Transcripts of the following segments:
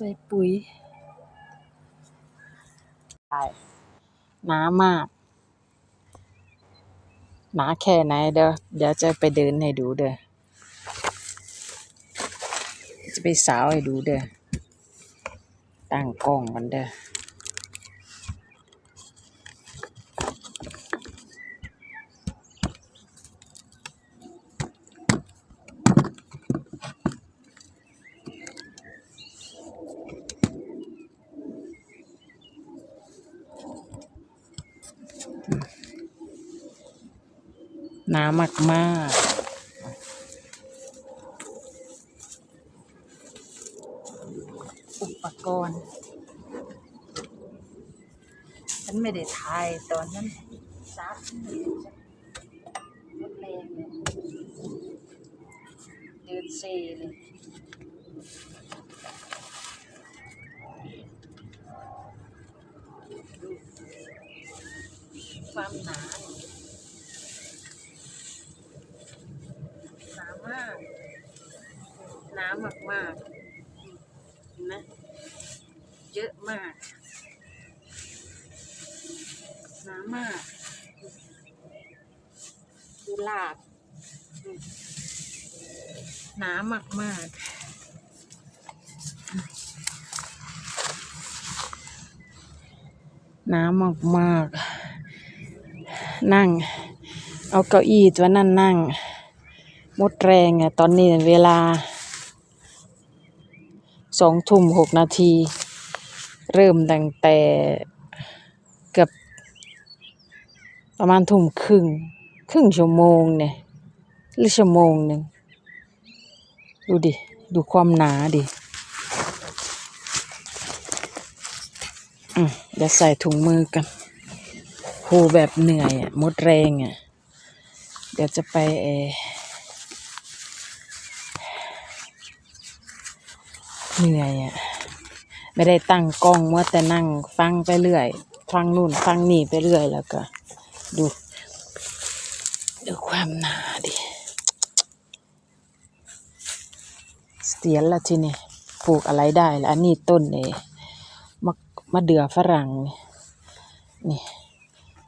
ส่ปุ๋ยใช่หนามาก หนาแค่ไหนเดี๋ยวเดี๋ยวจะไปเดินให้ดูเด้อ จะไปสาวให้ดูเด้อ ตั้งกล้องกันเด้อ หนามากมากอุปกรณ์ ฉันไม่ได้ถ่ายตอนนั้นซับรถแรงเลยเดินเซเลยความหนาเนี่ยหนามากหนามากมากๆเห็นไหมเยอะมากหนามากดูลากอืมหนามากมากหนามากมากนั่ง เอาเก้าอี้ตัวนั่นนั่งมดแรงอะตอนนี้เวลา สองทุ่มหกนาที เริ่มตั้งแต่เกือบประมาณทุ่มครึ่ง ครึ่งชั่วโมงเนี่ยหรือชั่วโมงหนึ่ง ดูดิ ดูความหนาดิอืมเดี๋ยวใส่ถุงมือกันโหแบบเหนื่อยอะหมดแรงอะเดี๋ยวจะไปเออ เหนื่อยอะไม่ได้ตั้งกล้องว่าแต่นั่งฟังไปเรื่อย ฟังนู่นฟังนี่ไปเรื่อยแล้วก็ ดูดูความหนาดิเสียนละทีนี่ปลูกอะไรได้ละอันนี้ต้นเอมะมะเดือฝรั่งนี่นี่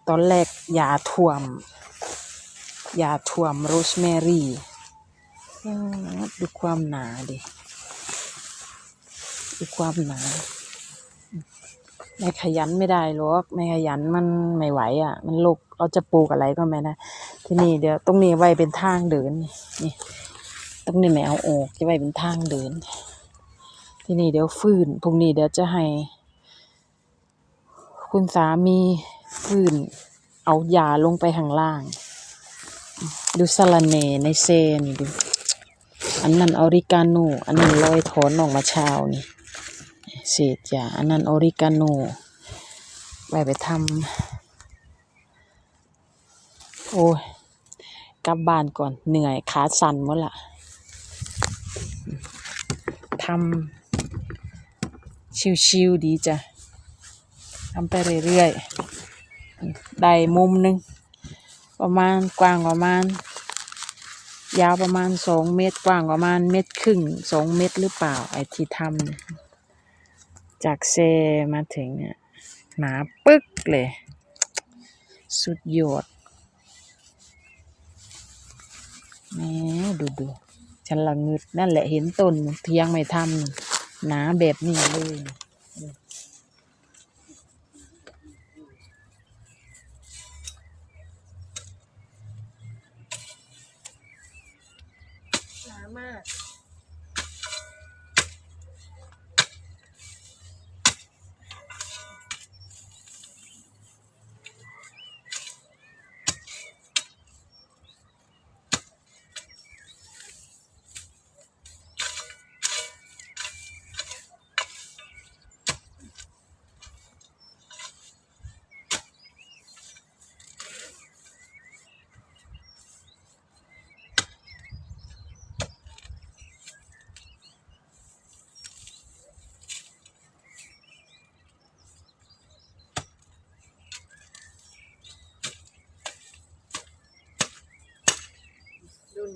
ตอนแรกยาท่วมยาท่วมโรสแมรี่ดูความหนาดิ ดูความหนาไม่ขยันไม่ได้หรอกไม่ขยันมันไม่ไหวอะ มันลกเราจะปลูกอะไรก็ไม่ได้ที่นี่เดี๋ยวตรงนี้ไว้เป็นทางเดินนี่ตรงนี้ไม่เออกจะไว้เป็นทางเดิน ที่นี่เดี๋ยวฟื้นพรุ่งนี้เดี๋ยวจะให้ คุณสามีฟื้น เอายาลงไปข้างล่าง ดูสะรเนในเซนี่ดูอันนั้นออริกาโนอันนั้นลอยถอนออกมาเช้านี่ เศษยาอันนั้นออริกาโนไว้ไปทำโอ้ยกลับบ้านก่อนเหนื่อยขาสั่นหมดละทำชิวๆดีจ้ะทำไปเรื่อยๆ ได้มุมหนึ่งประมาณกว้างประมาณ ยาวประมาณสองเมตรกว้างประมาณเมตรครึ่งสองเมตรหรือเปล่าไอ้ที่ทำเนี่ย จากเซมาถึงเนี่ยหนาปึ๊กเลย สุดยอดแหมดูดูฉันละงึดนั่นแหละเห็นต้นเทียงไม่ทำหนาแบบนี้เลย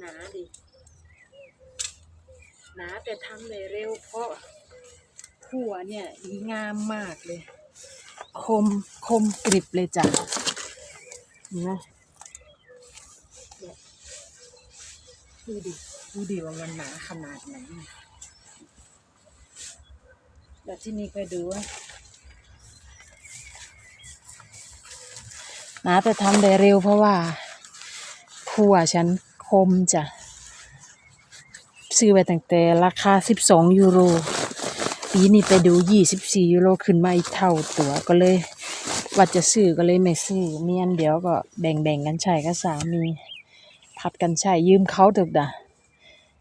นาดิหนาแต่ทำได้เร็วเพราะขัวเนี่ยดีงามมากเลย คมคมกริบเลยจ้ะเห็นไหมดูดิดูดิว่ามันหนาขนาดไหนเดี๋ยวที่นี่ไปดูว่าหนาแต่ทำได้เร็วเพราะว่าขัวฉัน คมจ้ะ ซื้อไปตั้งแต่ราคา 12 ยูโร ปีนี้ไปดู 24 ยูโรขึ้นมาอีกเท่าตัวก็เลยว่าจะซื้อก็เลยไม่ซื้อเมียนเดี๋ยวก็แบ่งๆกันใช้กับสามี ผัดกันใช้ยืมเขาเถอะด่ะ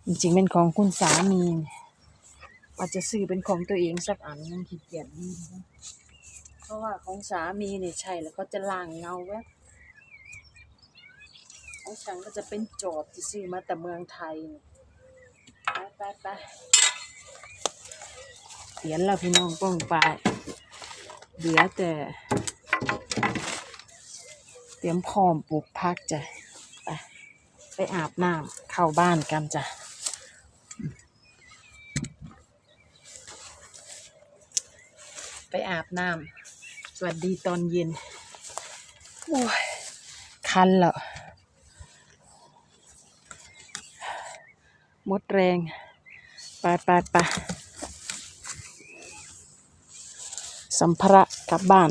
จริงๆเป็นของคุณสามีว่าจะซื้อเป็นของตัวเองสักอันนึงขี้เกียจยืมเพราะว่าของสามีเนี่ยใช่แล้วก็จะล้างเงาแวบ ของฉันก็จะเป็นจทย์ที่ซื้อมาแต่เมืองไทยไปไปไปเขียนแล้วพี่น้องป้องไปเหลือแต่ เตรียมพร้อมปลูกพักจ้ะไปไปอาบน้ำเข้าบ้านกันจ้ะไปอาบน้ำสวัสดีตอนเย็น โอ้ย คันแล้ว มดแรงไปไปไปสัมภาระกลับบ้าน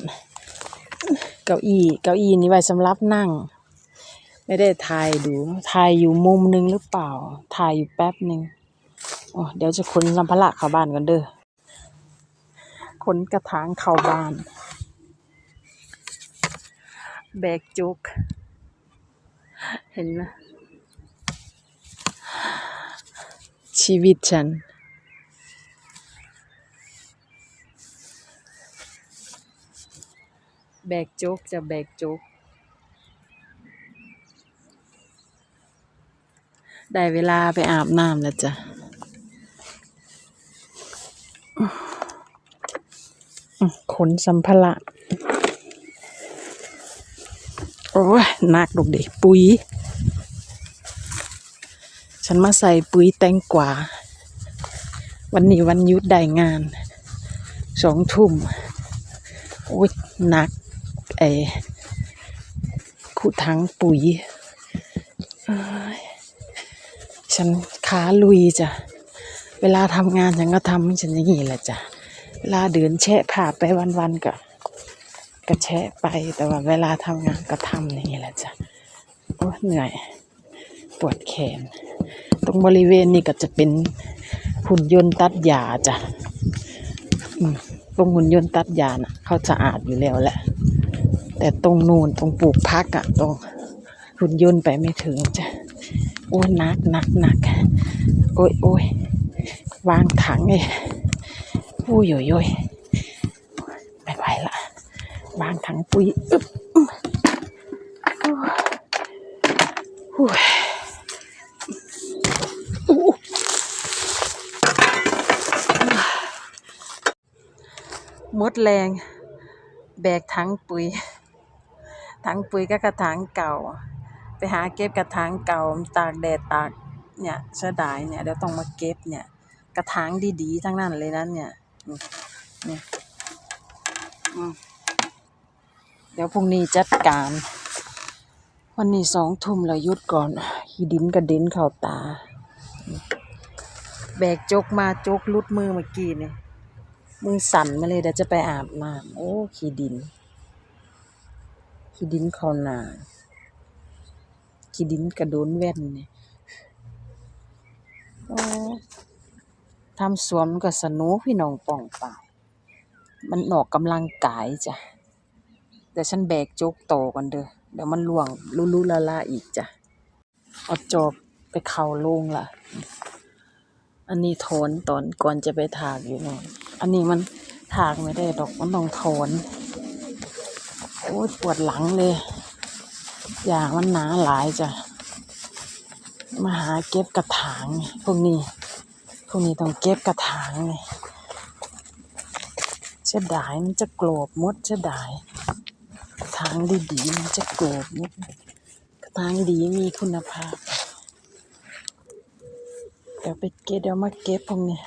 เก้าอี้เก้าอี้นี้ไว้สำหรับนั่ง ไม่ได้ถ่ายดูถ่ายอยู่มุมหนึงหรือเปล่าถ่ายอยู่แป๊บหนึ่งอ๋อเดี๋ยวจะขนสัมภาระเข้าบ้านกันเด้อขนกระถางเข้าบ้าน แบกจุก เห็นไหม ชีวิตฉัน แบกโจ๊กจะแบกโจ๊กได้เวลาไปอาบน้ำแล้วจ้ะอื้อขนสัมภาระ โอ้ยหนักลูกเด็กปุ๋ย ฉันมาใส่ปุ๋ยแตงกวา วันนี้วันยุดได้งาน สองทุ่มโอ้ยหนักไอ้ขุถังปุ๋ย ฉันขาลุยจ้ะ เวลาทำงานฉันก็ทำฉันอย่างนี้แหละจ้ะ เวลาเดินแชะผ่าไปวันๆก็ก็แชะไป แต่ว่าเวลาทำงานก็ทำอย่างนี้แหละจ้ะ โอ้เหนื่อย ปวดแขน รงบริเวณนี้ก็จะเป็นหุ่นยนต์ตัดหญ้าจ้ะตรงหุ่นยนต์ตัดหญ้าน่ะ เขาสะอาดอยู่แล้วแหละ แต่ตรงนูนตรงปลูกพักอะตรงหุ่นยนต์ไปไม่ถึงจ้ะ โอ้ยหนักหนักหนักโอ้ยโอ้ยวางถังเลยโอ้ยโอ้ยโอ้ยไม่ไหวละวางถังปุ๋ยอึ๊บ ดแรง แบกถังปุ๋ย ถังปุ๋ยก็กระถางเก่า ไปหาเก็บกระถางเก่าตากแดดตากเนี่ยเสียดายเนี่ยเดี๋ยวต้องมาเก็บเนี่ย กระถางดีๆทั้งนั้นเลยนั้นเนี่ยนี่นี่อืมเดี๋ยวพรุ่งนี้จัดการ วันนี้สองทุ่มแล้วหยุดก่อนขี้ดินกระเด็นเข้าตา แบกจกมาจกลุดมือเมื่อกี้เนี่ย มือสั่นมาเลยเดี๋ยวจะไปอาบน้ำโอ้ขี้ดิน ขี้ดินเขานาขี้ดินกระโดนแว่นเนี่ยโอ้ทำสวนมันก็สนุกพี่น้องป่องป่ามันออกกำลังกายจ้ะแต่ฉันแบกโจกโตก่อนเด้อเดี๋ยวมันล่วงลุลุละลาอีกจ้ะเอาจอบไปเข่าลงล่ะ อันนี้โถนตอนก่อนจะไปถากอยู่โนอนอันนี้มันถากไม่ได้ดอกมันต้องโถนโอ้ปวดหลังเลย อย่างมันหนาหลายจ้ะมาหาเก็บกระถางไงพวกนี้พวกนี้ต้องเก็บกระถางไงเสียดายมันจะโกรบมดเสียดายกระถางดีๆมันจะโกรบมดกระถางดีมีคุณภาพ เดี๋ยวไปเก็บเดี๋ยวมาเก็บพวกนี้